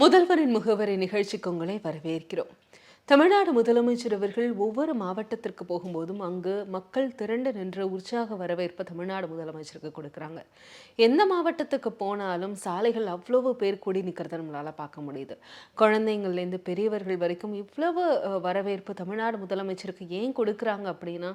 முதல்வரின் முகவரி நிகழ்ச்சிக்கு உங்களை வரவேற்கிறோம். தமிழ்நாடு முதலமைச்சர் அவர்கள் ஒவ்வொரு மாவட்டத்திற்கு போகும்போதும் அங்கு மக்கள் திரண்டு நின்ற உற்சாக வரவேற்பை தமிழ்நாடு முதலமைச்சருக்கு கொடுக்குறாங்க. எந்த மாவட்டத்துக்கு போனாலும் சாலைகள் அவ்வளவு பேர் கூடி நிற்கிறத நம்மளால பார்க்க முடியுது. குழந்தைங்கள்லேருந்து பெரியவர்கள் வரைக்கும் இவ்வளவு வரவேற்பு தமிழ்நாடு முதலமைச்சருக்கு ஏன் கொடுக்குறாங்க அப்படின்னா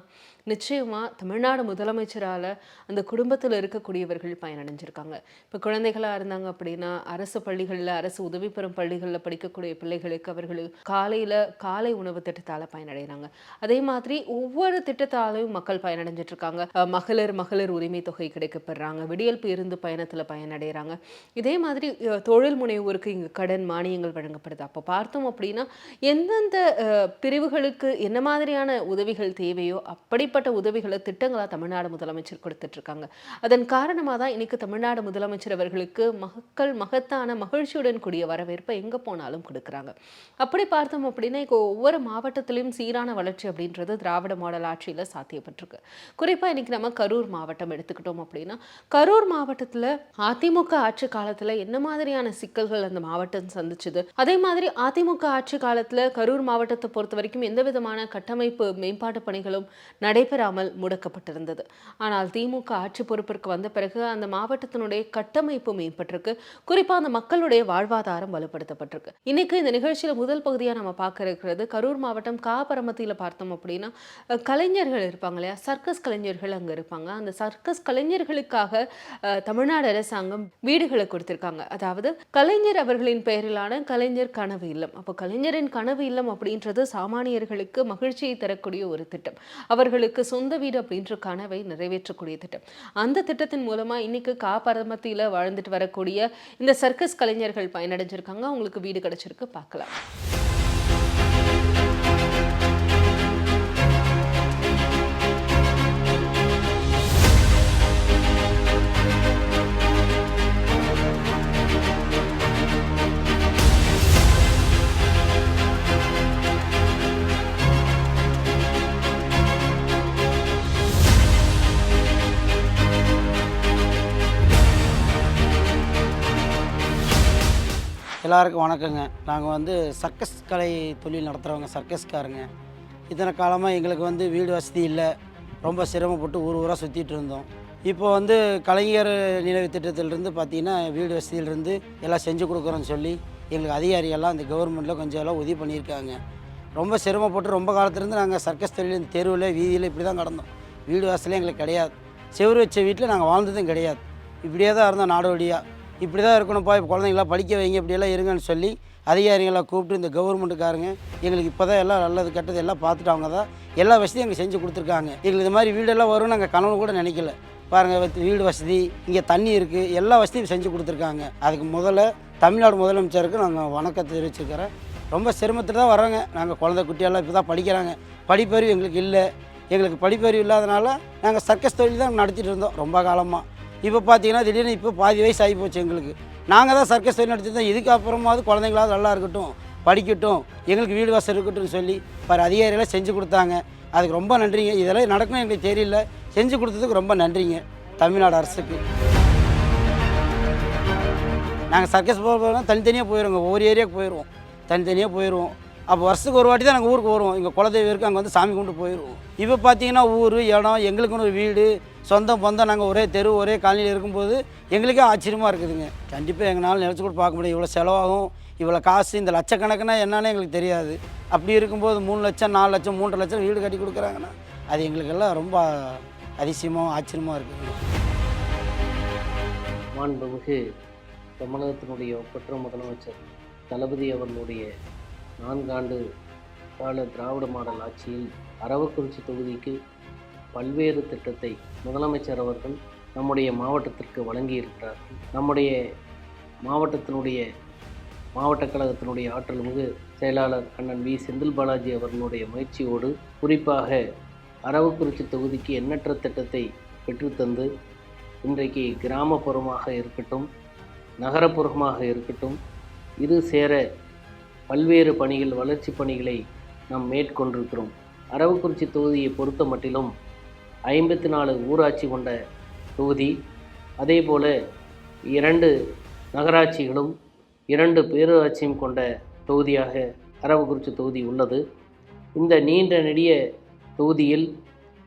நிச்சயமாக தமிழ்நாடு முதலமைச்சரால் அந்த குடும்பத்தில் இருக்கக்கூடியவர்கள் பயனடைஞ்சிருக்காங்க. இப்போ குழந்தைகளாக இருந்தாங்க அப்படின்னா அரசு பள்ளிகளில் அரசு உதவி பெறும் பள்ளிகளில் படிக்கக்கூடிய பிள்ளைகளுக்கு அவர்கள் காலையில் காலை உணவு திட்டத்தால் பயனடைகிறாங்க. அதே மாதிரி ஒவ்வொரு திட்டத்தாலையும் மக்கள் பயனடைஞ்சிட்டு இருக்காங்க மகளிர் மகளிர் உரிமை தொகை கிடைக்கப்படுறாங்க விடியல் பேருந்து பயணத்தில் பயனடைகிறாங்க. இதே மாதிரி தொழில் முனைவோருக்கு இங்கே கடன் மானியங்கள் வழங்கப்படுது. அப்போ பார்த்தோம் அப்படின்னா எந்தெந்த பிரிவுகளுக்கு என்ன மாதிரியான உதவிகள் தேவையோ அப்படிப்பட்ட உதவிகளை திட்டங்களாக தமிழ்நாடு முதலமைச்சர் கொடுத்துட்ருக்காங்க. அதன் காரணமாக தான் இன்னைக்கு தமிழ்நாடு முதலமைச்சர் அவர்களுக்கு மக்கள் மகத்தான மகிழ்ச்சியுடன் கூடிய வரவேற்பை எங்கே போனாலும் கொடுக்குறாங்க. அப்படி பார்த்தோம் அப்படின்னா இப்போ ஒவ்வொரு மாவட்டத்திலையும் சீரான வளர்ச்சி அப்படின்றது திராவிட மாடல் ஆட்சியில் சாத்தியப்பட்டிருக்கு. குறிப்பாக இன்றைக்கி நம்ம கரூர் மாவட்டம் எடுத்துக்கிட்டோம் அப்படின்னா கரூர் மாவட்டத்தில் அதிமுக ஆட்சி காலத்தில் என்ன மாதிரியான சிக்கல்கள் அந்த மாவட்டம் சந்திச்சுது? அதே மாதிரி அதிமுக ஆட்சி காலத்தில் கரூர் மாவட்டத்தை பொறுத்த வரைக்கும் எந்த விதமான கட்டமைப்பு மேம்பாட்டு பணிகளும் நடைபெறாமல் முடக்கப்பட்டிருந்தது. ஆனால் திமுக ஆட்சி பொறுப்பிற்கு வந்த பிறகு அந்த மாவட்டத்தினுடைய கட்டமைப்பு மேம்பட்டிருக்கு. குறிப்பாக அந்த மக்களுடைய வாழ்வாதாரம் வலுப்படுத்தப்பட்டிருக்கு. இன்னைக்கு இந்த நிகழ்ச்சியில் முதல் பகுதியாக நம்ம பார்க்க இருக்கிறது. கரூர் மாவட்டம் காபரமத்தியில் பார்த்தோம் அப்படின்னா கலைஞர்கள் இருப்பாங்க இல்லையா? சர்க்கஸ் கலைஞர்கள் அங்க இருப்பாங்க. அந்த சர்க்கஸ் கலைஞர்களுக்காக அஹ், தமிழ்நாடு அரசாங்கம் வீடுகளை கொடுத்திருக்காங்க. அதாவது கலைஞர் அவர்களின் பெயரிலான கலைஞர் கனவு இல்லம். அப்போ கலைஞரின் கனவு இல்லம் அப்படின்றது சாமானியர்களுக்கு மகிழ்ச்சியை தரக்கூடிய ஒரு திட்டம். அவர்களுக்கு சொந்த வீடு அப்படின்ற கனவை நிறைவேற்றக்கூடிய திட்டம். அந்த திட்டத்தின் மூலமா இன்னைக்கு காப்பரமத்தியில வாழ்ந்துட்டு வரக்கூடிய இந்த சர்க்கஸ் கலைஞர்கள் பயனடைஞ்சிருக்காங்க. அவங்களுக்கு வீடு கிடைச்சிருக்கு. பார்க்கலாம். எல்லாருக்கும் வணக்கங்க. நாங்கள் வந்து சர்க்கஸ் கலை தொழில் நடத்துகிறவங்க சர்க்கஸ்காரங்க. இத்தனை காலமாக எங்களுக்கு வந்து வீடு வசதி இல்லை. ரொம்ப சிரமப்பட்டு ஊர் ஊராக சுற்றிட்டு இருந்தோம். இப்போ வந்து கலைஞர் நினைவு திட்டத்திலிருந்து பார்த்தீங்கன்னா வீடு வசதியிலிருந்து எல்லாம் செஞ்சு கொடுக்குறோன்னு சொல்லி எங்களுக்கு அதிகாரிகள்லாம் இந்த கவர்மெண்ட்டில் கொஞ்சம் எல்லாம் உதவி பண்ணியிருக்காங்க. ரொம்ப சிரமப்பட்டு ரொம்ப காலத்துலேருந்து நாங்கள் சர்க்கஸ் தொழில் தெருவில் வீதியில் இப்படி தான் கடந்தோம் வீடு வாசலே எங்களுக்கு கிடையாது. செவ்வறு வச்ச வீட்டில் நாங்கள் வாழ்ந்ததும் கிடையாது. இப்படியே தான் இருந்தோம் நாடோடியாக இப்படி தான் இருக்கணும்ப்பா இப்போ குழந்தைங்களா படிக்க வைங்க இப்படியெல்லாம் இருங்கன்னு சொல்லி அதிகாரிகளை கூப்பிட்டு இந்த கவர்மெண்ட்டுக்காரங்க எங்களுக்கு இப்போ தான் எல்லாம் நல்லது கெட்டது எல்லாம் பார்த்துட்டு அவங்க தான் எல்லா வசதியும் எங்களுக்கு செஞ்சு கொடுத்துருக்காங்க. எங்களுக்கு இது மாதிரி வீடெல்லாம் வரும்னு நாங்கள் கனவு கூட நினைக்கல. பாருங்கள் வீடு வசதி இங்கே தண்ணி இருக்குது எல்லா வசதியும் செஞ்சு கொடுத்துருக்காங்க. அதுக்கு முதல்ல தமிழ்நாடு முதலமைச்சருக்கு நாங்கள் வணக்கத்தை தெரிவிச்சுக்கிறேன் ரொம்ப சிரமத்தில் தான் வர்றாங்க. நாங்கள் குழந்தை குட்டியெல்லாம் இப்போ தான் படிக்கிறாங்க. படிப்பறிவு எங்களுக்கு இல்லை. எங்களுக்கு படிப்பறிவு இல்லாதனால நாங்கள் சர்க்கஸ் தொழில் தான் நடத்திட்டு இருந்தோம் ரொம்ப காலமாக இப்போ பார்த்தீங்கன்னா திடீர்னு இப்போ பாதி வயசு ஆகி போச்சு எங்களுக்கு. நாங்கள் தான் சர்க்கஸ் தொழில் நடத்திருந்தோம் இதுக்கப்புறமாவது குழந்தைங்களாவது நல்லா இருக்கட்டும் படிக்கட்டும் எங்களுக்கு வீடு வசதி இருக்கட்டும்னு சொல்லி பாரு அதிகாரிகளாம் செஞ்சு கொடுத்தாங்க. அதுக்கு ரொம்ப நன்றிங்க. இதெல்லாம் நடக்கணும் எங்களுக்கு தெரியல. செஞ்சு கொடுத்ததுக்கு ரொம்ப நன்றிங்க தமிழ்நாடு அரசுக்கு. நாங்கள் சர்க்கஸ் போகிறோம் தனித்தனியாக போயிடுவோங்க ஒவ்வொரு ஏரியாவுக்கு போயிடுவோம் தனித்தனியாக போயிடுவோம் அப்போ வருஷத்துக்கு ஒரு வாட்டி தான் நாங்கள் ஊருக்கு வருவோம். எங்கள் குலதெய்வம் இருக்குது அங்கே வந்து சாமி கும்பிட்டு போயிடுவோம் இப்போ பார்த்தீங்கன்னா ஊர் இடம் எங்களுக்குன்னு ஒரு வீடு சொந்தம் பந்தம் நாங்கள் ஒரே தெரு ஒரே காலனியில் இருக்கும்போது எங்களுக்கே ஆச்சரியமாக இருக்குதுங்க. கண்டிப்பாக எங்களால் நினச்சி கூட பார்க்க முடியும். இவ்வளோ செலவாகும் இவ்வளோ காசு இந்த லட்சக்கணக்குனா என்னன்னு எங்களுக்கு தெரியாது. அப்படி இருக்கும்போது மூணு லட்சம் நாலு லட்சம் மூன்றரை லட்சம் வீடு கட்டி கொடுக்குறாங்கன்னா அது எங்களுக்கெல்லாம் ரொம்ப அதிசயமாக ஆச்சரியமாக இருக்குதுங்க. மாண்புமிகு தமிழகத்தினுடைய ஒப்பற்ற முதலமைச்சர் தளபதி அவர்களுடைய நான்காண்டு கால திராவிட மாடல் ஆட்சியில் அரவக்குறிச்சி தொகுதிக்கு பல்வேறு திட்டத்தை முதலமைச்சர் அவர்கள் நம்முடைய மாவட்டத்திற்கு வழங்கியிருக்கிறார்கள் நம்முடைய மாவட்டத்தினுடைய மாவட்ட கழகத்தினுடைய ஆற்றல் மிகு செயலாளர் அண்ணன் வி. செந்தில் பாலாஜி அவர்களுடைய முயற்சியோடு குறிப்பாக அரவக்குறிச்சி தொகுதிக்கு எண்ணற்ற திட்டத்தை பெற்றுத்தந்து இன்றைக்கு கிராமப்புறமாக இருக்கட்டும் நகரப்புறமாக இருக்கட்டும் இரு சேர பல்வேறு பணிகள் வளர்ச்சி பணிகளை நாம் மேற்கொண்டிருக்கிறோம். அரவக்குறிச்சி தொகுதியை பொறுத்த மட்டிலும் ஐம்பத்தி நாலு ஊராட்சி கொண்ட தொகுதி. அதேபோல இரண்டு நகராட்சிகளும் இரண்டு பேரூராட்சியும் கொண்ட தொகுதியாக அரவக்குறிச்சி தொகுதி உள்ளது. இந்த நீண்ட நெடிய தொகுதியில்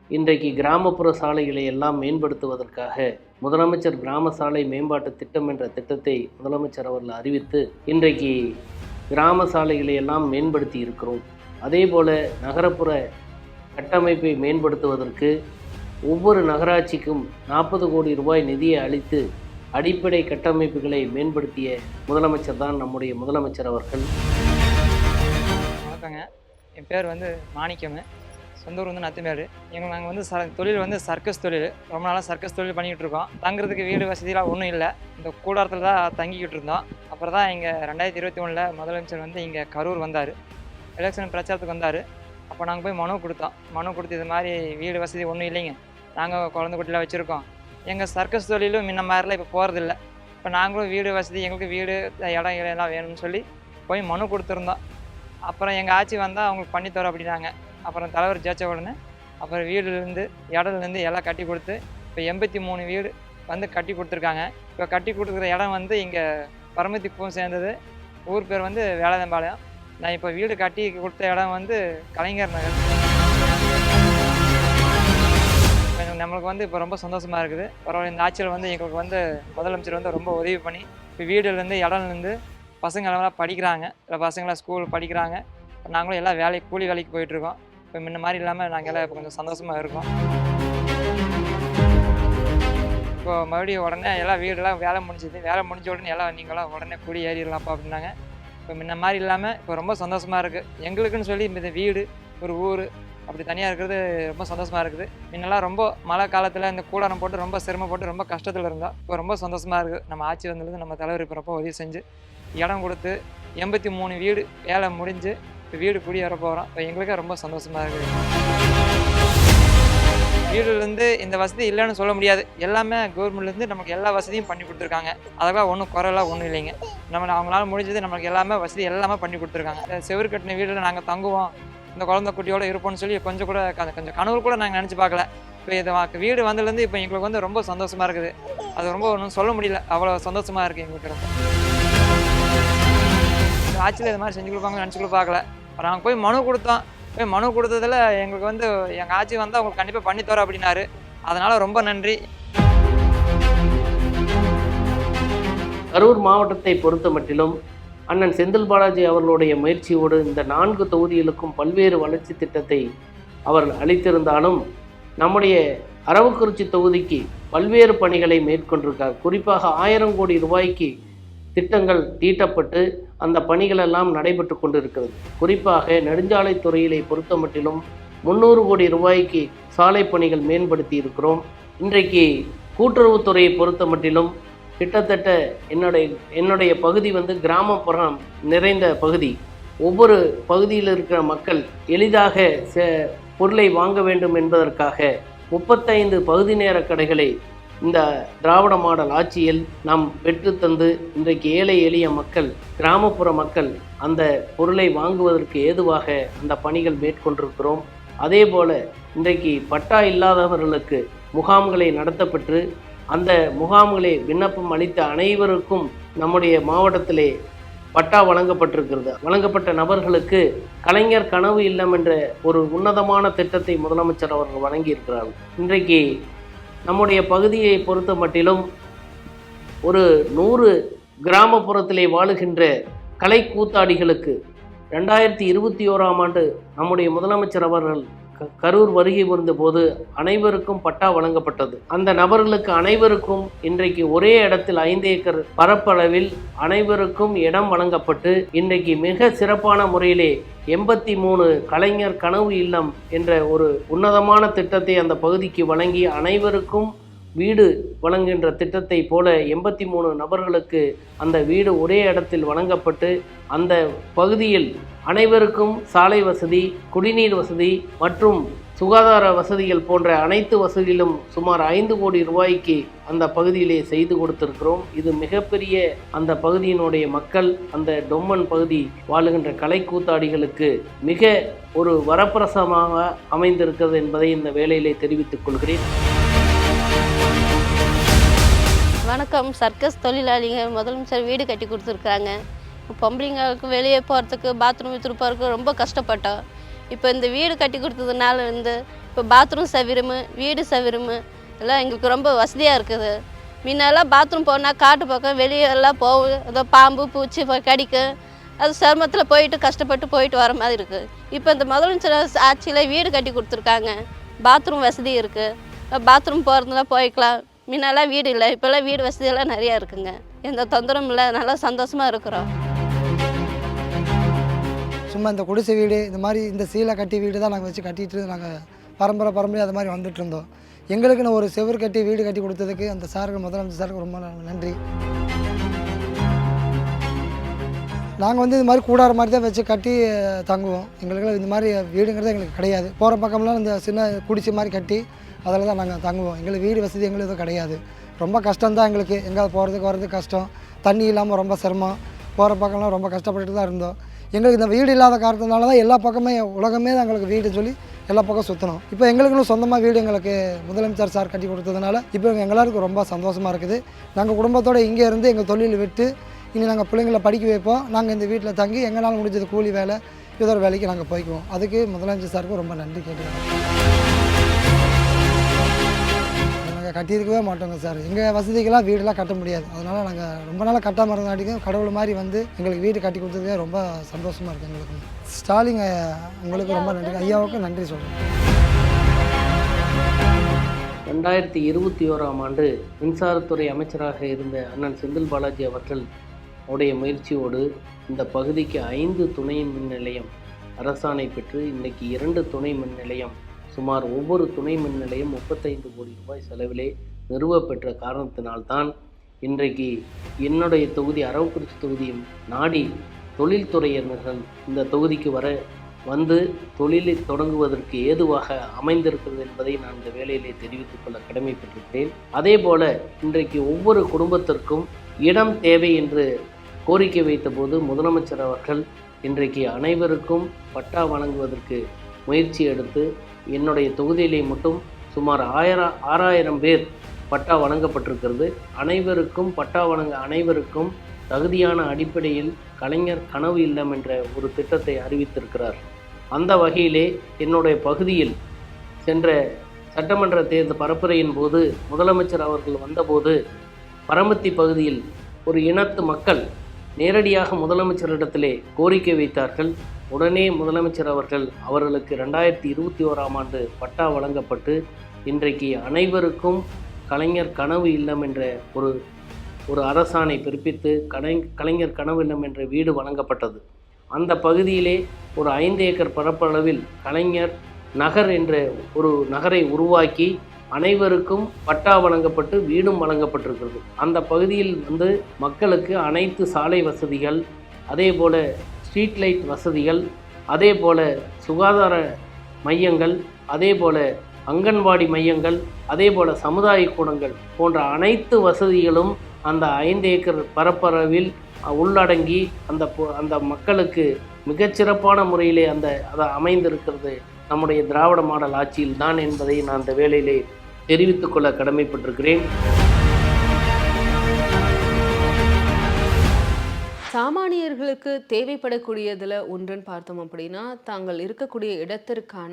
இன்றைக்கு கிராமப்புற சாலைகளை எல்லாம் மேம்படுத்துவதற்காக முதலமைச்சர் கிராம சாலை மேம்பாட்டு திட்டம் என்ற திட்டத்தை முதலமைச்சர் அவர்கள் அறிவித்து இன்றைக்கு கிராம சாலைகளை எல்லாம் மேம்படுத்தி இருக்கிறோம். அதே போல் நகரப்புற கட்டமைப்பை மேம்படுத்துவதற்கு ஒவ்வொரு நகராட்சிக்கும் நாற்பது கோடி ரூபாய் நிதியை அளித்து அடிப்படை கட்டமைப்புகளை மேம்படுத்திய முதலமைச்சர் தான் நம்முடைய முதலமைச்சர் அவர்கள். வணக்கங்க. என் பேர் வந்து மாணிக்கம் சொந்த ஊர் வந்து நத்துமேடு. எங்கள் நாங்கள் வந்து ச தொழில் வந்து சர்க்கஸ் தொழில். ரொம்ப நாளாக சர்க்கஸ் தொழில் பண்ணிக்கிட்டு இருக்கோம். தங்குறதுக்கு வீடு வசதியெலாம் ஒன்றும் இல்லை. இந்த கூடாரத்தில் தான் தங்கிக்கிட்டு இருந்தோம். அப்புறம் தான் இங்கே ரெண்டாயிரத்தி இருபத்தி ஒன்றில் முதலமைச்சர் வந்து இங்கே கரூர் வந்தார். எலெக்ஷன் பிரச்சாரத்துக்கு வந்தார். அப்போ நாங்கள் போய் மனு கொடுத்தோம். மனு கொடுத்து இது மாதிரி வீடு வசதி ஒன்றும் இல்லைங்க. நாங்கள் குழந்தை குட்டிலாம் வச்சுருக்கோம். எங்கள் சர்க்கஸ் தொழிலும் முன்ன மாதிரிலாம் இப்போ போகிறதில்ல இப்போ நாங்களும் வீடு வசதி எங்களுக்கு வீடு இடம் எல்லாம் வேணும்னு சொல்லி போய் மனு கொடுத்துருந்தோம். அப்புறம் எங்கள் ஆட்சி வந்தால் அவங்களுக்கு பண்ணித்தரோம் அப்படின்னாங்க. அப்புறம் தலைவர் ஜெயிச்ச உடனே அப்புறம் வீடுலேருந்து இடத்துலேருந்து எல்லாம் கட்டி கொடுத்து இப்போ எண்பத்தி மூணு வீடு வந்து கட்டி கொடுத்துருக்காங்க. இப்போ கட்டி கொடுக்குற இடம் வந்து இங்கே பரமத்தி சேர்ந்தது. ஊர் பேர் வந்து வேலாதம்பாளையம் நான் இப்போ வீடு கட்டி கொடுத்த இடம் வந்து கலைஞர் நகர். நம்மளுக்கு வந்து இப்போ ரொம்ப சந்தோஷமாக இருக்குது. பரவாயில்ல இந்த ஆட்சியில் வந்து எங்களுக்கு வந்து முதலமைச்சர் வந்து ரொம்ப உதவி பண்ணி இப்போ வீடுலேருந்து இடம்லேருந்து பசங்க எல்லாம் படிக்கிறாங்க. இல்லை பசங்களாம் ஸ்கூல் படிக்கிறாங்க. இப்போ நாங்களும் எல்லாம் வேலைக்கு கூலி வேலைக்கு போயிட்டுருக்கோம் இப்போ முன்ன மாதிரி இல்லாமல் நாங்கள் எல்லாம் இப்போ கொஞ்சம் சந்தோஷமாக இருக்கோம். இப்போ மறுபடியும் உடனே எல்லாம் வீடெல்லாம் வேலை முடிஞ்சுது. வேலை முடிஞ்ச உடனே எல்லாம் நீங்களாம் உடனே கூலி ஏறிடலாம்ப்பா அப்படின்னாங்க. இப்போ முன்ன மாதிரி இல்லாமல் இப்போ ரொம்ப சந்தோஷமாக இருக்குது எங்களுக்குன்னு சொல்லி இந்த வீடு ஒரு ஊர் அப்படி தனியாக இருக்கிறது ரொம்ப சந்தோஷமாக இருக்குது. முன்னெல்லாம் ரொம்ப மழை காலத்தில் இந்த கூடாரம் போட்டு ரொம்ப சிரமப்பட்டு ரொம்ப கஷ்டத்தில் இருந்தோம் இப்போ ரொம்ப சந்தோஷமாக இருக்குது நம்ம ஆட்சி வந்தது நம்ம தலைவர் இப்போ ரொம்ப உதவி செஞ்சு இடம் கொடுத்து எண்பத்தி மூணு வீடு வேலை முடிஞ்சு இப்போ வீடு குடியேற போகிறோம் இப்போ எங்களுக்கே ரொம்ப சந்தோஷமாக இருக்குது வீடுலேருந்து இந்த வசதி இல்லைன்னு சொல்ல முடியாது. எல்லாமே கவர்மெண்ட்லேருந்து நமக்கு எல்லா வசதியும் பண்ணி கொடுத்துருக்காங்க. அதெல்லாம் ஒன்றும் குறையெல்லாம் ஒன்றும் இல்லைங்க. நம்ம அவங்களால முடிஞ்சது நமக்கு எல்லாமே வசதி எல்லாமே பண்ணி கொடுத்துருக்காங்க. செவரு கட்டின வீட்டில் நாங்கள் தங்குவோம். இந்த குழந்தை குட்டியோட இருப்போம்னு சொல்லி கொஞ்சம் கூட அந்த கொஞ்சம் கனவு கூட நாங்கள் நினச்சி பார்க்கல. இப்போ இது வீடு வந்ததுலேருந்து இப்போ எங்களுக்கு வந்து ரொம்ப சந்தோஷமாக இருக்குது. அது ரொம்ப ஒன்றும் சொல்ல முடியல. அவ்வளோ சந்தோஷமாக இருக்குது எங்களுக்கு ரொம்ப. ஆட்சியில் இது மாதிரி செஞ்சு கொடுப்பாங்கன்னு நினச்சி கூட பார்க்கல. நாங்கள் போய் மனு கொடுத்தோம். போய் மனு கொடுத்ததில் எங்களுக்கு வந்து எங்கள் ஆட்சி வந்தால் அவங்களுக்கு கண்டிப்பாக பண்ணி அப்படின்னாரு. அதனால் ரொம்ப நன்றி. கரூர் மாவட்டத்தை பொறுத்த மட்டிலும் அண்ணன் செந்தில் பாலாஜி அவர்களுடைய முயற்சியோடு இந்த நான்கு தொகுதிகளுக்கும் பல்வேறு வளர்ச்சி திட்டத்தை அவர் அளித்திருந்தாலும் நம்முடைய அரவக்குறிச்சி தொகுதிக்கு பல்வேறு பணிகளை மேற்கொண்டிருக்கார். குறிப்பாக ஆயிரம் கோடி ரூபாய்க்கு திட்டங்கள் தீட்டப்பட்டு அந்த பணிகள் எல்லாம் நடைபெற்று கொண்டிருக்கிறது. குறிப்பாக நெடுஞ்சாலைத் துறையிலே பொறுத்த மட்டிலும் முந்நூறு கோடி ரூபாய்க்கு சாலை பணிகள் மேம்படுத்தி இருக்கிறோம். இன்றைக்கு கூட்டுறவுத்துறையை பொறுத்த மட்டிலும் கிட்டத்தட்ட என்னுடைய என்னுடைய பகுதி வந்து கிராமப்புறம் நிறைந்த பகுதி. ஒவ்வொரு பகுதியில் இருக்கிற மக்கள் எளிதாக பொருளை வாங்க வேண்டும் என்பதற்காக முப்பத்தைந்து பகுதி நேர கடைகளை இந்த திராவிட மாடல் ஆட்சியில் நாம் பெற்று தந்து இன்றைக்கு ஏழை எளிய மக்கள் கிராமப்புற மக்கள் அந்த பொருளை வாங்குவதற்கு ஏதுவாக அந்த பணிகள் மேற்கொண்டிருக்கிறோம். அதே போல இன்றைக்கு பட்டா இல்லாதவர்களுக்கு முகாம்களை நடத்தப்பெற்று அந்த முகாம்களை விண்ணப்பம் அளித்த அனைவருக்கும் நம்முடைய மாவட்டத்திலே பட்டா வழங்கப்பட்டிருக்கிறது. வழங்கப்பட்ட நபர்களுக்கு கலைஞர் கனவு இல்லம் என்ற ஒரு உன்னதமான திட்டத்தை முதலமைச்சர் அவர்கள் வழங்கியிருக்கிறார். இன்றைக்கு நம்முடைய பகுதியை பொறுத்த மட்டிலும் ஒரு நூறு கிராமப்புறத்திலே வாழுகின்ற கலை கூத்தாடிகளுக்கு ரெண்டாயிரத்தி இருபத்தி ஓராம் ஆண்டு நம்முடைய முதலமைச்சர் அவர்கள் கரூர் வருகை புரிந்த போது அனைவருக்கும் பட்டா வழங்கப்பட்டது. அந்த நபர்களுக்கு அனைவருக்கும் இன்றைக்கு ஒரே இடத்தில் ஐந்து ஏக்கர் பரப்பளவில் அனைவருக்கும் இடம் வழங்கப்பட்டு இன்றைக்கு மிக சிறப்பான முறையிலே எண்பத்தி மூணு கலைஞர் கனவு இல்லம் என்ற ஒரு உன்னதமான திட்டத்தை அந்த பகுதிக்கு வழங்கி அனைவருக்கும் வீடு வழங்குகின்ற திட்டத்தை போல எண்பத்தி மூணு நபர்களுக்கு அந்த வீடு ஒரே இடத்தில் வழங்கப்பட்டு அந்த பகுதியில் அனைவருக்கும் சாலை வசதி குடிநீர் வசதி மற்றும் சுகாதார வசதிகள் போன்ற அனைத்து வசதியிலும் சுமார் ஐந்து கோடி ரூபாய்க்கு அந்த பகுதியிலே செய்து கொடுத்திருக்கிறோம். இது மிகப்பெரிய அந்த பகுதியினுடைய மக்கள் அந்த டொம்மன் பகுதி வாழுகின்ற கலை கூத்தாடிகளுக்கு மிக ஒரு வரப்பிரசமாக அமைந்திருக்கிறது என்பதை இந்த வேலையிலே தெரிவித்துக் கொள்கிறேன். வணக்கம். சர்க்கஸ் தொழிலாளிங்க முதலமைச்சர் வீடு கட்டி கொடுத்துருக்காங்க பொம்பளைங்களுக்கு வெளியே போகிறதுக்கு பாத்ரூம் எடுத்துகிட்டு போகிறதுக்கு ரொம்ப கஷ்டப்பட்டோம். இப்போ இந்த வீடு கட்டி கொடுத்ததுனால வந்து இப்போ பாத்ரூம் சவிரமு வீடு சவிரமு எல்லாம் எங்களுக்கு ரொம்ப வசதியாக இருக்குது. முன்னெல்லாம் பாத்ரூம் போனால் காட்டு பக்கம் வெளியே எல்லாம் போகும். ஏதோ பாம்பு பூச்சி கடிக்கும் அது சிரமத்தில் போயிட்டு கஷ்டப்பட்டு போயிட்டு வர மாதிரி இருக்குது இப்போ இந்த முதலமைச்சர் ஆட்சியில் வீடு கட்டி கொடுத்துருக்காங்க. பாத்ரூம் வசதி இருக்குது பாத்ரூம் போகிறதுனா போய்க்கலாம். முன்னெல்லாம் வீடு இல்லை இப்போல்லாம் வீடு வசதியெல்லாம் நிறையா இருக்குங்க. எந்த தொந்தரவும் இல்லை நல்லா சந்தோஷமாக இருக்கிறோம். சும்மா இந்த குடிசை வீடு இந்த மாதிரி இந்த சீலை கட்டி வீடு தான் நாங்கள் வச்சு கட்டிட்டு நாங்கள் பரம்பரை பரம்பரை அது மாதிரி வந்துட்டு இருந்தோம். எங்களுக்குன்னு ஒரு செவுரு கட்டி வீடு கட்டி கொடுத்ததுக்கு அந்த சாருக்கு முதலமைச்சர் சாருக்கு ரொம்ப நன்றி. நாங்கள் வந்து இது மாதிரி கூடார மாதிரி தான் வச்சு கட்டி தங்குவோம். எங்களுக்கு இந்த மாதிரி வீடுங்கிறது எங்களுக்கு கிடையாது. போகிற பக்கம்லாம் இந்த சின்ன குடிசை மாதிரி கட்டி அதில் தான் நாங்கள் தங்குவோம். எங்களுக்கு வீடு வசதி எங்களுக்கு எதுவும் கிடையாது. ரொம்ப கஷ்டம்தான் எங்களுக்கு. எங்கேயாவது போகிறதுக்கு வர்றதுக்கு கஷ்டம். தண்ணி இல்லாமல் ரொம்ப சிரமம். போகிற பக்கம்லாம் ரொம்ப கஷ்டப்பட்டுட்டு தான் இருந்தோம். எங்களுக்கு இந்த வீடு இல்லாத காரணத்தினால தான் எல்லா பக்கமே உலகமே தான் எங்களுக்கு வீடு சொல்லி எல்லா பக்கம் சுற்றணும் இப்போ எங்களுக்குன்னு சொந்தமாக வீடு எங்களுக்கு முதலமைச்சர் சார் கட்டி கொடுத்ததுனால இப்போ எங்கள் ரொம்ப சந்தோஷமாக இருக்குது. நாங்கள் குடும்பத்தோடு இங்கே இருந்து எங்கள் தொழில் விட்டு இனி நாங்கள் பிள்ளைங்களை படிக்க வைப்போம். நாங்கள் இந்த வீட்டில் தங்கி எங்களால் முடிஞ்சது கூலி வேலை இதோட ஒரு வேலைக்கு நாங்கள் போய்க்குவோம். அதுக்கு முதலமைச்சர் சாருக்கு ரொம்ப நன்றி கேட்டுக்கிறோம். நாங்கள் கட்டியிருக்கவே மாட்டோங்க சார். எங்கள் வசதிக்கெல்லாம் வீடெல்லாம் கட்ட முடியாது. அதனால் நாங்கள் ரொம்ப நாளாக கட்டாமல் இருந்தாட்டிக்கும் கடவுள் மாதிரி வந்து எங்களுக்கு வீடு கட்டி கொடுத்ததுக்கே ரொம்ப சந்தோஷமாக இருக்குது எங்களுக்கு. ஸ்டாலின் உங்களுக்கு ரொம்ப நன்றி. ஐயாவுக்கும் நன்றி சொல்கிறேன் ரெண்டாயிரத்தி இருபத்தி ஓராம் ஆண்டு மின்சாரத்துறை அமைச்சராக இருந்த அண்ணன் செந்தில் பாலாஜி அவர்கள் உடைய முயற்சியோடு இந்த பகுதிக்கு ஐந்து துணை மின் நிலையம் அரசாணை பெற்று இன்றைக்கு இரண்டு துணை மின் நிலையம் சுமார் ஒவ்வொரு துணை மின் நிலையம் முப்பத்தைந்து கோடி ரூபாய் செலவிலே நிறுவப்பெற்ற காரணத்தினால்தான் இன்றைக்கு என்னுடைய தொகுதி அரவக்குறிச்சி தொகுதியும் நாடி தொழில்துறையினர்கள் இந்த தொகுதிக்கு வர வந்து தொழிலை தொடங்குவதற்கு ஏதுவாக அமைந்திருக்கிறது என்பதை நான் இந்த வேலையிலே தெரிவித்துக் கொள்ள கடமைப்பட்டிருக்கிறேன். அதே போல இன்றைக்கு ஒவ்வொரு குடும்பத்திற்கும் இடம் தேவை என்று கோரிக்கை வைத்தபோது முதலமைச்சர் அவர்கள் இன்றைக்கு அனைவருக்கும் பட்டா வழங்குவதற்கு முயற்சி எடுத்து என்னுடைய தொகுதியிலே மட்டும் சுமார் ஆயிரம் ஆறாயிரம் பேர் பட்டா வழங்கப்பட்டிருக்கிறது. அனைவருக்கும் பட்டா வழங்க அனைவருக்கும் தகுதியான அடிப்படையில் கலைஞர் கனவு இல்லம் என்ற ஒரு திட்டத்தை அறிவித்திருக்கிறார். அந்த வகையிலே என்னுடைய பகுதியில் சென்ற சட்டமன்ற தேர்தல் பரப்புரையின் போது முதலமைச்சர் அவர்கள் வந்தபோது பரமத்தி பகுதியில் ஒரு இனத்து மக்கள் நேரடியாக முதலமைச்சரிடத்திலே கோரிக்கை வைத்தார்கள். உடனே முதலமைச்சர் அவர்கள் அவர்களுக்கு ரெண்டாயிரத்தி இருபத்தி ஓராம் ஆண்டு பட்டா வழங்கப்பட்டு இன்றைக்கு அனைவருக்கும் கலைஞர் கனவு இல்லம் என்ற ஒரு ஒரு அரசாணை பிறப்பித்து கலை கலைஞர் கனவு இல்லம் என்ற வீடு வழங்கப்பட்டது. அந்த பகுதியிலே ஒரு ஐந்து ஏக்கர் பரப்பளவில் கலைஞர் நகர் என்ற ஒரு நகரை உருவாக்கி அனைவருக்கும் பட்டா வழங்கப்பட்டு வீடும் வழங்கப்பட்டிருக்கிறது. அந்த பகுதியில் வந்து மக்களுக்கு அனைத்து சாலை வசதிகள் அதே போல ஸ்ட்ரீட் லைட் வசதிகள் அதே போல் சுகாதார மையங்கள் அதே போல் அங்கன்வாடி மையங்கள் அதே போல் சமுதாய கூடங்கள் போன்ற அனைத்து வசதிகளும் அந்த ஐந்து ஏக்கர் பரப்பளவில் உள்ளடங்கி அந்த பொ- அந்த மக்களுக்கு மிகச்சிறப்பான முறையிலே அந்த அதை அமைந்திருக்கிறது நம்முடைய திராவிட மாடல் ஆட்சியில் தான் என்பதை நான் அந்த வேளையிலே தெரிவித்துக்கொள்ள கடமைப்பட்டிருக்கிறேன். சாமானியர்களுக்கு தேவைப்படக்கூடியதில் ஒன்றுன்னு பார்த்தோம் அப்படின்னா தாங்கள் இருக்கக்கூடிய இடத்திற்கான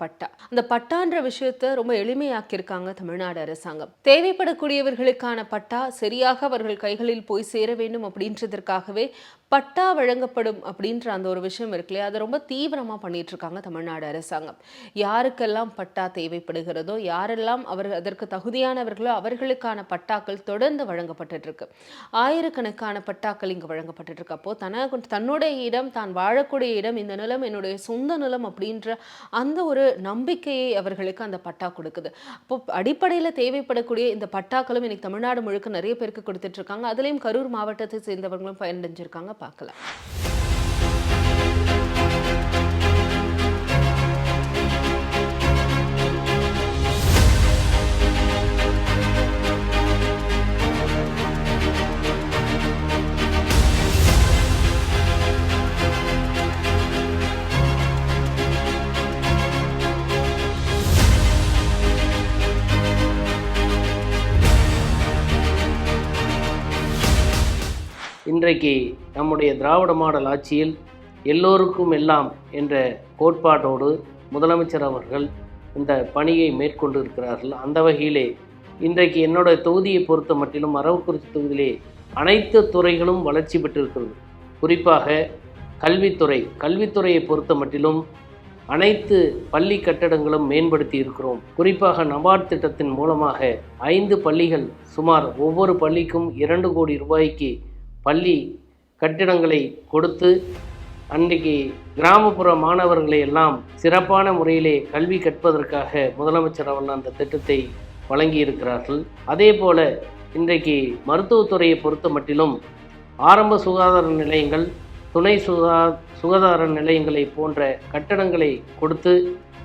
பட்டா. அந்த பட்டான்ற விஷயத்த ரொம்ப எளிமையாக்கியிருக்காங்க தமிழ்நாடு அரசாங்கம். தேவைப்படக்கூடியவர்களுக்கான பட்டா சரியாக அவர்கள் கைகளில் போய் சேர வேண்டும் அப்படின்றதற்காகவே பட்டா வழங்கப்படும் அப்படின்ற அந்த ஒரு விஷயம் இருக்கு இல்லையா? அதை ரொம்ப தீவிரமாக பண்ணிட்டு இருக்காங்க தமிழ்நாடு அரசாங்கம். யாருக்கெல்லாம் பட்டா தேவைப்படுகிறதோ யாரெல்லாம் அவர் அதற்கு தகுதியானவர்களோ அவர்களுக்கான பட்டாக்கள் தொடர்ந்து வழங்கப்பட்டுட்டு இருக்கு ஆயிரக்கணக்கான பட்டாக்கள் இங்கே வழங்கப்பட்டுட்டு இருக்கு அப்போ தனக்கு தன்னுடைய இடம் தான் வாழக்கூடிய இடம் இந்த நிலம் என்னுடைய சொந்த நிலம் அப்படின்ற அந்த ஒரு நம்பிக்கையை அவர்களுக்கு அந்த பட்டா கொடுக்குது. அப்போ அடிப்படையில் தேவைப்படக்கூடிய இந்த பட்டாக்களும் இன்னைக்கு தமிழ்நாடு முழுக்க நிறைய பேருக்கு கொடுத்துட்டு இருக்காங்க அதுலேயும் கரூர் மாவட்டத்தை சேர்ந்தவர்களும் பயனடைஞ்சிருக்காங்க. விரிவாக பார்க்கலாம். இன்றைக்கு நம்முடைய திராவிட மாடல் ஆட்சியில் எல்லோருக்கும் எல்லாம் என்ற கோட்பாட்டோடு முதலமைச்சர் அவர்கள் இந்த பணியை மேற்கொண்டு இருக்கிறார்கள் அந்த வகையிலே இன்றைக்கு என்னோட தொகுதியை பொறுத்த மட்டிலும் அரவக்குறிச்சி தொகுதியிலே அனைத்து துறைகளும் வளர்ச்சி பெற்றிருக்கிறது. குறிப்பாக கல்வித்துறை கல்வித்துறையை பொறுத்த மட்டிலும் அனைத்து பள்ளி கட்டடங்களும் மேம்படுத்தி இருக்கிறோம். குறிப்பாக நபார்ட் திட்டத்தின் மூலமாக ஐந்து பள்ளிகள் சுமார் ஒவ்வொரு பள்ளிக்கும் இரண்டு கோடி ரூபாய்க்கு பள்ளி கட்டிடங்களை கொடுத்து அன்றைக்கு கிராமப்புற மாணவர்களை எல்லாம் சிறப்பான முறையிலே கல்வி கற்பதற்காக முதலமைச்சர் அவர்கள் அந்த திட்டத்தை வழங்கி இருக்கிறார்கள் அதே போல இன்றைக்கு மருத்துவத்துறையை பொறுத்த மட்டிலும் ஆரம்ப சுகாதார நிலையங்கள் துணை சுகா சுகாதார நிலையங்களை போன்ற கட்டடங்களை கொடுத்து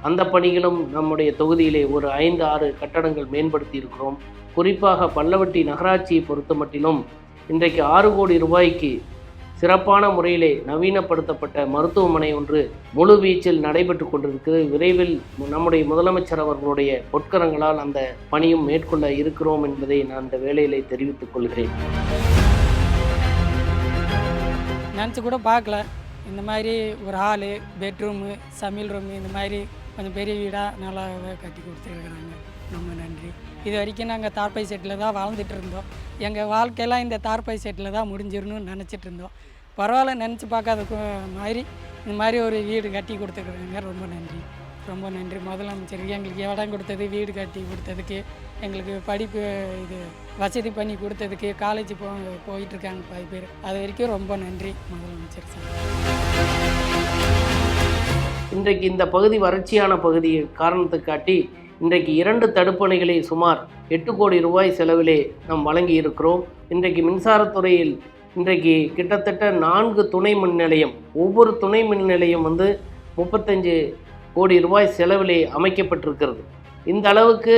அந்த பணிகளும் நம்முடைய தொகுதியிலே ஒரு ஐந்து ஆறு கட்டடங்கள் மேம்படுத்தி இருக்கிறோம். குறிப்பாக பல்லவட்டி நகராட்சியை பொறுத்த மட்டிலும் இன்றைக்கு ஆறு கோடி ரூபாய்க்கு சிறப்பான முறையிலே நவீனப்படுத்தப்பட்ட மருத்துவமனை ஒன்று முழு வீச்சில் நடைபெற்று கொண்டிருக்கிறது. விரைவில் நம்முடைய முதலமைச்சர் அவர்களுடைய பொற்கரங்களால் அந்த பணியும் மேற்கொள்ள இருக்கிறோம் என்பதை நான் இந்த வேலையிலே தெரிவித்துக் கொள்கிறேன். நினச்சி கூட பார்க்கல. இந்த மாதிரி ஒரு ஹாலு பெட்ரூமு சமையல் ரூமு இந்த மாதிரி கொஞ்சம் பெரிய வீடாக நல்லாவே கட்டி கொடுத்துருக்குறாங்க. ரொம்ப நன்றி. இது வரைக்கும் நாங்கள் தார்பை செட்டில் தான் வாழ்ந்துட்டு இருந்தோம். எங்கள் வாழ்க்கையெல்லாம் இந்த தார்பை செட்டில் தான் முடிஞ்சிடணும்னு நினச்சிட்டு இருந்தோம். பரவாயில்ல நினச்சி பார்க்காத மாதிரி இந்த மாதிரி ஒரு வீடு கட்டி கொடுத்துருக்குறாங்க ரொம்ப நன்றி. ரொம்ப நன்றி. முதலமைச்சருக்கு எங்களுக்கு இடம் கொடுத்தது வீடு கட்டி கொடுத்ததுக்கு எங்களுக்கு படிப்பு இது வசதி பண்ணி கொடுத்ததுக்கு காலேஜ் போ போயிட்டுருக்காங்க பாதி பேர். அது வரைக்கும் ரொம்ப நன்றி முதலமைச்சர் சார். இன்றைக்கு இந்த பகுதி வறட்சியான பகுதி காரணத்தை காட்டி இன்றைக்கு இரண்டு தடுப்பணைகளை சுமார் எட்டு கோடி ரூபாய் செலவிலே நாம் வழங்கி இருக்கிறோம் இன்றைக்கு மின்சாரத்துறையில் இன்றைக்கு கிட்டத்தட்ட நான்கு துணை மின் நிலையம் ஒவ்வொரு துணை மின் நிலையம் வந்து முப்பத்தஞ்சு கோடி ரூபாய் செலவிலே அமைக்கப்பட்டிருக்கிறது. இந்த அளவுக்கு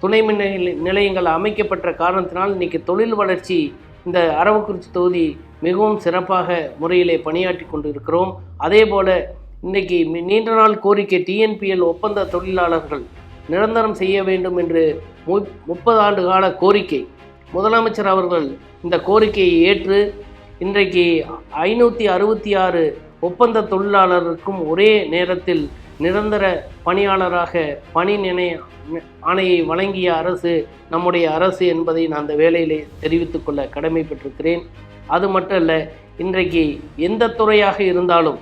துணை மின் நிலையங்கள் அமைக்கப்பட்ட காரணத்தினால் இன்றைக்கி தொழில் வளர்ச்சி இந்த அரவக்குறிச்சி தொகுதி மிகவும் சிறப்பாக முறையிலே பணியாற்றி கொண்டு இருக்கிறோம் அதே போல் இன்றைக்கி நீண்ட நாள் கோரிக்கை டிஎன்பிஎல் ஒப்பந்த தொழிலாளர்கள் நிரந்தரம் செய்ய வேண்டும் என்று மு முப்பது ஆண்டு கால கோரிக்கை. முதலமைச்சர் அவர்கள் இந்த கோரிக்கையை ஏற்று இன்றைக்கு ஐநூற்றி அறுபத்தி ஆறு ஒப்பந்த தொழிலாளருக்கும் ஒரே நேரத்தில் நிரந்தர பணியாளராக பணி நினை ஆணையை வழங்கிய அரசு நம்முடைய அரசு என்பதை நான் அந்த வேலையிலே தெரிவித்துக் கொள்ள கடமைப்பட்டிருக்கிறேன். அது மட்டுமல்ல இன்றைக்கு எந்த துறையாக இருந்தாலும்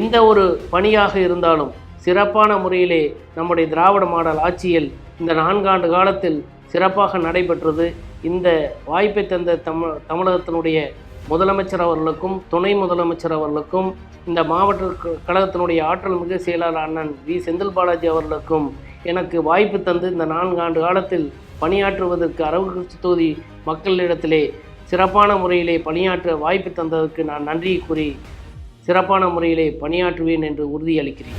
எந்த ஒரு பணியாக இருந்தாலும் சிறப்பான முறையிலே நம்முடைய திராவிட மாடல் ஆட்சியில் இந்த நான்காண்டு காலத்தில் சிறப்பாக நடைபெற்றது. இந்த வாய்ப்பை தந்த தமிழ் தமிழகத்தினுடைய முதலமைச்சர் அவர்களுக்கும் துணை முதலமைச்சர் அவர்களுக்கும் இந்த மாவட்ட க- கழகத்தினுடைய ஆற்றல் மிகு செயலாளர் அண்ணன் வி. செந்தில் பாலாஜி அவர்களுக்கும் எனக்கு வாய்ப்பு தந்து இந்த நான்காண்டு காலத்தில் பணியாற்றுவதற்கு அரவக்குறிச்சி தொகுதி மக்களிடத்திலே சிறப்பான முறையிலே பணியாற்ற வாய்ப்பு தந்ததற்கு நான் நன்றி கூறி சிறப்பான முறையிலே பணியாற்றுவேன் என்று உறுதியளிக்கிறேன்.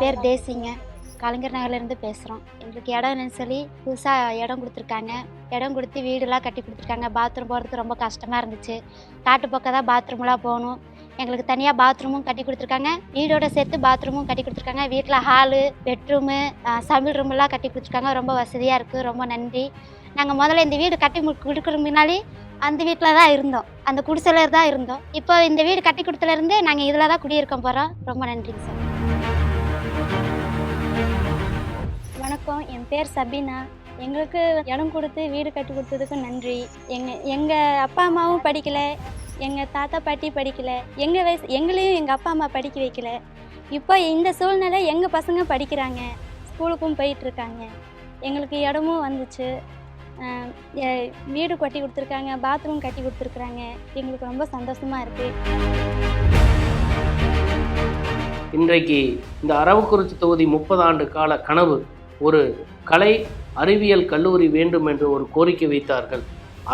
பேர் தேசிங்க. கலைஞர் நகர்லேருந்து பேசுகிறோம் எங்களுக்கு இடம் சொல்லி புதுசாக இடம் கொடுத்துருக்காங்க. இடம் கொடுத்து வீடெல்லாம் கட்டி கொடுத்துருக்காங்க. பாத்ரூம் போகிறதுக்கு ரொம்ப கஷ்டமாக இருந்துச்சு. காட்டு பக்கம் தான் பாத்ரூம்லாம் போகணும். எங்களுக்கு தனியாக பாத்ரூமும் கட்டி கொடுத்துருக்காங்க. வீடோட சேர்த்து பாத்ரூமும் கட்டி கொடுத்துருக்காங்க. வீட்டில் ஹாலு பெட்ரூமு சமையல் ரூமெல்லாம் கட்டி கொடுத்துருக்காங்க. ரொம்ப வசதியாக இருக்குது ரொம்ப நன்றி. நாங்கள் முதல்ல இந்த வீடு கட்டி மு- கொடுக்குற முன்னாடி அந்த வீட்டில் தான் இருந்தோம். அந்த குடிசையில் தான் இருந்தோம். இப்போ இந்த வீடு கட்டி கொடுத்துலேருந்து நாங்கள் இதில் தான் குடியிருக்க போகிறோம் ரொம்ப நன்றிங்க சார். வணக்கம். என் பேர் சபீனா. எங்களுக்கு இடம் கொடுத்து வீடு கட்டி கொடுத்ததுக்கு நன்றி. எங்கள் எங்கள் அப்பா அம்மாவும் படிக்கலை. எங்கள் தாத்தா பாட்டி படிக்கலை. எங்கள் வயசு எங்களையும் எங்கள் அப்பா அம்மா படிக்க வைக்கல. இப்போ இந்த சூழ்நிலை எங்கள் பசங்க படிக்கிறாங்க. ஸ்கூலுக்கும் போயிட்டுருக்காங்க. எங்களுக்கு இடமும் வந்துச்சு. வீடு கட்டி கொடுத்துருக்காங்க. பாத்ரூம் கட்டி கொடுத்துருக்குறாங்க. எங்களுக்கு ரொம்ப சந்தோஷமாக இருக்குது இன்றைக்கு இந்த அரவக்குறிச்சி தொகுதி முப்பது ஆண்டு கால கனவு ஒரு கலை அறிவியல் கல்லூரி வேண்டும் என்று ஒரு கோரிக்கை வைத்தார்கள்.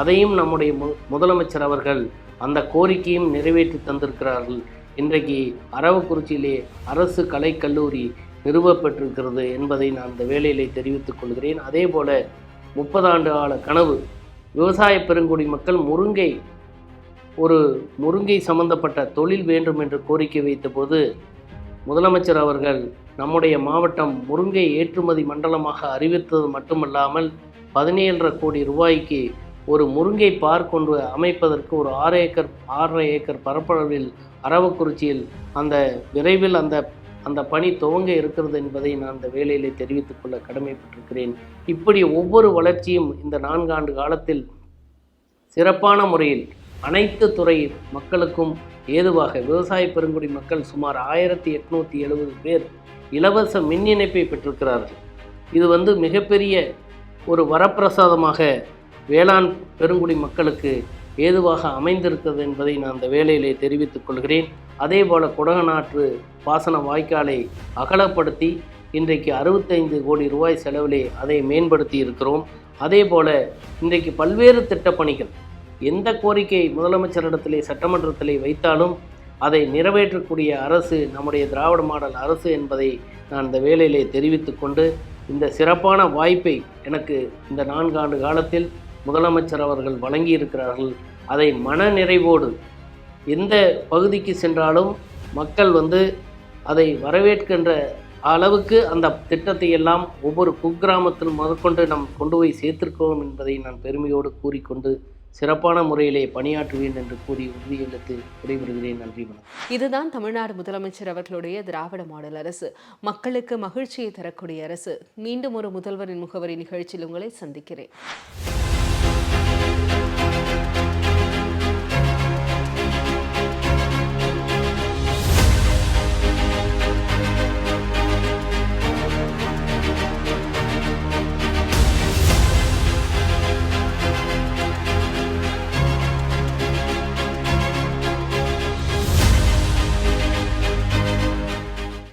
அதையும் நம்முடைய மு முதலமைச்சர் அவர்கள் அந்த கோரிக்கையும் நிறைவேற்றி தந்திருக்கிறார்கள். இன்றைக்கு அரவக்குறிச்சியிலே அரசு கலை கல்லூரி நிறுவப்பட்டிருக்கிறது என்பதை நான் இந்த வேலையிலே தெரிவித்துக் கொள்கிறேன். அதே போல முப்பதாண்டு கால கனவு விவசாய பெருங்குடி மக்கள் முருங்கை ஒரு முருங்கை சம்பந்தப்பட்ட தொழில் வேண்டும் என்று கோரிக்கை வைத்தபோது முதலமைச்சர் அவர்கள் நம்முடைய மாவட்டம் முருங்கை ஏற்றுமதி மண்டலமாக அறிவித்தது மட்டுமல்லாமல் பதினேழரை கோடி ரூபாய்க்கு ஒரு முருங்கை பார்க் ஒன்று அமைப்பதற்கு ஒரு ஆறு ஏக்கர் ஆறரை ஏக்கர் பரப்பளவில் அரவக்குறிச்சியில் அந்த விரைவில் அந்த அந்த பணி துவங்க இருக்கிறது என்பதை நான் அந்த வேலையிலே தெரிவித்துக் கொள்ள கடமைப்பட்டிருக்கிறேன். இப்படி ஒவ்வொரு வளர்ச்சியும் இந்த நான்காண்டு காலத்தில் சிறப்பான முறையில் அனைத்து துறை மக்களுக்கும் ஏதுவாக விவசாய பெருங்குடி மக்கள் சுமார் ஆயிரத்தி எட்நூற்றி எழுபது பேர் இலவச மின் இணைப்பை பெற்றிருக்கிறார்கள். இது வந்து மிகப்பெரிய ஒரு வரப்பிரசாதமாக வேளாண் பெருங்குடி மக்களுக்கு ஏதுவாக அமைந்திருக்கிறது என்பதை நான் அந்த வேலையிலே தெரிவித்துக் கொள்கிறேன். அதே போல் குடகநாற்று பாசன வாய்க்காலை அகலப்படுத்தி இன்றைக்கு அறுபத்தைந்து கோடி ரூபாய் செலவிலே அதை மேம்படுத்தி இருக்கிறோம். அதே போல இன்றைக்கு பல்வேறு திட்டப்பணிகள் எந்த கோரிக்கை முதலமைச்சரிடத்திலே சட்டமன்றத்திலே வைத்தாலும் அதை நிறைவேற்றக்கூடிய அரசு நம்முடைய திராவிட மாடல் அரசு என்பதை நான் இந்த வேலையிலே தெரிவித்து கொண்டு இந்த சிறப்பான வாய்ப்பை எனக்கு இந்த நான்காண்டு காலத்தில் முதலமைச்சர் அவர்கள் வழங்கியிருக்கிறார்கள். அதை மன நிறைவோடு எந்த பகுதிக்கு சென்றாலும் மக்கள் வந்து அதை வரவேற்கின்ற அளவுக்கு அந்த திட்டத்தை எல்லாம் ஒவ்வொரு குக்கிராமத்தில் முதற்கொண்டு நாம் கொண்டு போய் சேர்த்திருக்கோம் என்பதை நான் பெருமையோடு கூறிக்கொண்டு சிறப்பான முறையிலே பணியாற்றுவேன் என்று கூறி உறுதியளித்து விடைபெறுகிறேன். நன்றி வணக்கம். இதுதான் தமிழ்நாடு முதலமைச்சர் அவர்களுடைய திராவிட மாடல் அரசு. மக்களுக்கு மகிழ்ச்சியை தரக்கூடிய அரசு. மீண்டும் ஒரு முதல்வரின் முகவரி நிகழ்ச்சியில் உங்களை சந்திக்கிறேன்.